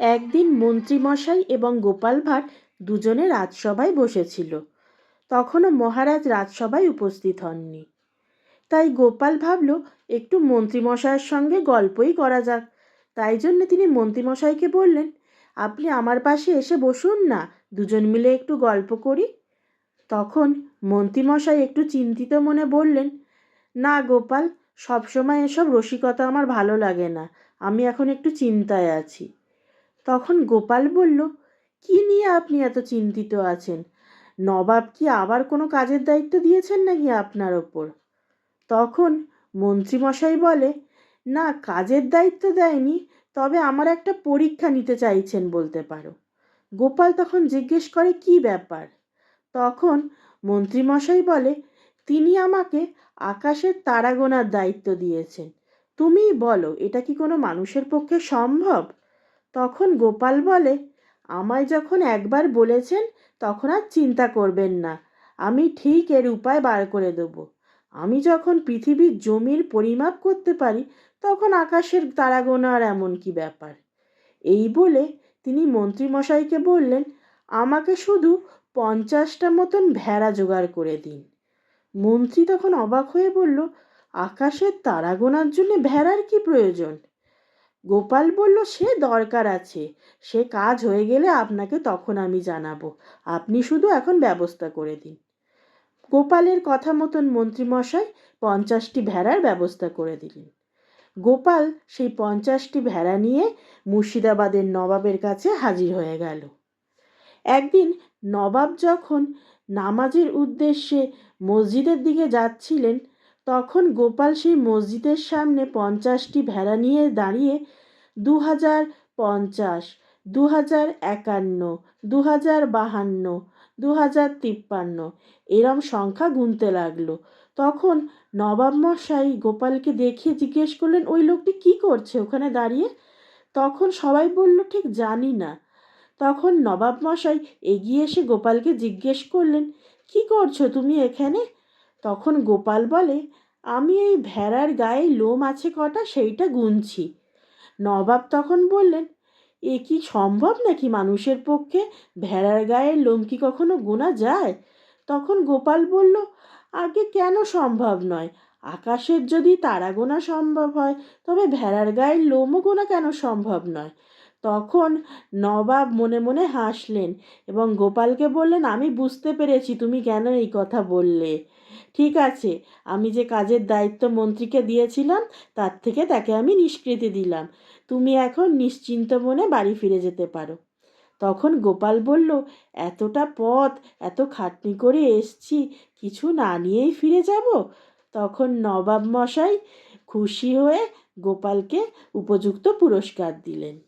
একদিন মন্ত্রীমশাই এবং গোপাল ভাঁড় দুজনে রাজসভায় বসেছিল। তখনও মহারাজ রাজসভায় উপস্থিত হননি। তাই গোপাল ভাবল, একটু মন্ত্রীমশাইয়ের সঙ্গে গল্পই করা যাক। তাই জন্য তিনি মন্ত্রীমশাইকে বললেন, আপনি আমার পাশে এসে বসুন না, দুজন মিলে একটু গল্প করি। তখন মন্ত্রীমশাই একটু চিন্তিত মনে বললেন, না গোপাল, সবসময় এসব রসিকতা আমার ভালো লাগে না, আমি এখন একটু চিন্তায় আছি। তখন গোপাল বলল, কি নিয়ে আপনি এত চিন্তিত আছেন? নবাব কি আবার কোনো কাজের দায়িত্ব দিয়েছেন নাকি আপনার ওপর? তখন মন্ত্রীমশাই বলে, না, কাজের দায়িত্ব দেয়নি, তবে আমার একটা পরীক্ষা নিতে চাইছেন বলতে পারো। গোপাল তখন জিজ্ঞেস করে, কি ব্যাপার? তখন মন্ত্রীমশাই বলে, তিনি আমাকে আকাশের তারা গোনার দায়িত্ব দিয়েছেন। তুমিই বলো, এটা কি কোনো মানুষের পক্ষে সম্ভব? তখন গোপাল বলে, আমায় যখন একবার বলেছেন, তখন আর চিন্তা করবেন না। আমি ঠিক এর উপায় বার করে দেব। আমি যখন পৃথিবীর জমির পরিমাপ করতে পারি, তখন আকাশের তারা গোনা আর এমন কি ব্যাপার? এই বলে তিনি মন্ত্রীমশাইকে বললেন, আমাকে শুধু পঞ্চাশটা মতন ভেড়া জোগাড় করে দিন। মন্ত্রী তখন অবাক হয়ে বলল, আকাশের তারা গোনার জন্য ভেড়ার কি প্রয়োজন? গোপাল বলল, সে দরকার আছে। সে কাজ হয়ে গেলে আপনাকে তখন আমি জানাব। আপনি শুধু এখন ব্যবস্থা করে দিন। গোপালের কথা মতন মন্ত্রীমশাই পঞ্চাশটি ভেড়ার ব্যবস্থা করে দিলেন। গোপাল সেই পঞ্চাশটি ভেড়া নিয়ে মুর্শিদাবাদের নবাবের কাছে হাজির হয়ে গেল। একদিন নবাব যখন নামাজের উদ্দেশ্যে মসজিদের দিকে যাচ্ছিলেন তখন গোপাল সেই মসজিদের সামনে পঞ্চাশটি ভেড়া নিয়ে দাঁড়িয়ে দু হাজার পঞ্চাশ দু হাজার একান্ন দু হাজার বাহান্ন দু হাজার তিপ্পান্ন এরম সংখ্যা গুনতে লাগল। তখন নবাব মশাই গোপালকে দেখিয়ে জিজ্ঞেস করলেন, ওই লোকটি কি করছে ওখানে দাঁড়িয়ে? তখন সবাই বলল, ঠিক জানি না। তখন নবাব মশাই এগিয়ে এসে গোপালকে জিজ্ঞেস করলেন, কি করছ তুমি এখানে? তখন গোপাল বলে, আমি এই ভেড়ার গায়ে লোম আছে কটা, সেইটা গুনছি। নবাব তখন বললেন, এ কি সম্ভব নাকি মানুষের পক্ষে ভেড়ার গায়ে লোম কি কখনো গোনা যায়? তখন গোপাল বলল, আগে কেন সম্ভব নয়? আকাশের যদি তারা গোনা সম্ভব হয়, তবে ভেড়ার গায়ের লোমও গোনা কেন সম্ভব নয়? তখন নবাব মনে মনে হাসলেন এবং গোপালকে বললেন, আমি বুঝতে পেরেছি তুমি কেন এই কথা বললে। ঠিক আছে, আমি যে কাজের দায়িত্ব মন্ত্রীকে দিয়েছিলাম, তার থেকে তাকে আমি নিষ্কৃতি দিলাম। তুমি এখন নিশ্চিন্ত মনে বাড়ি ফিরে যেতে পারো। তখন গোপাল বলল, এতটা পথ, এত খাটনি করে এসছি, কিছু না নিয়েই ফিরে যাব? তখন নবাব মশাই খুশি হয়ে গোপালকে উপযুক্ত পুরস্কার দিলেন।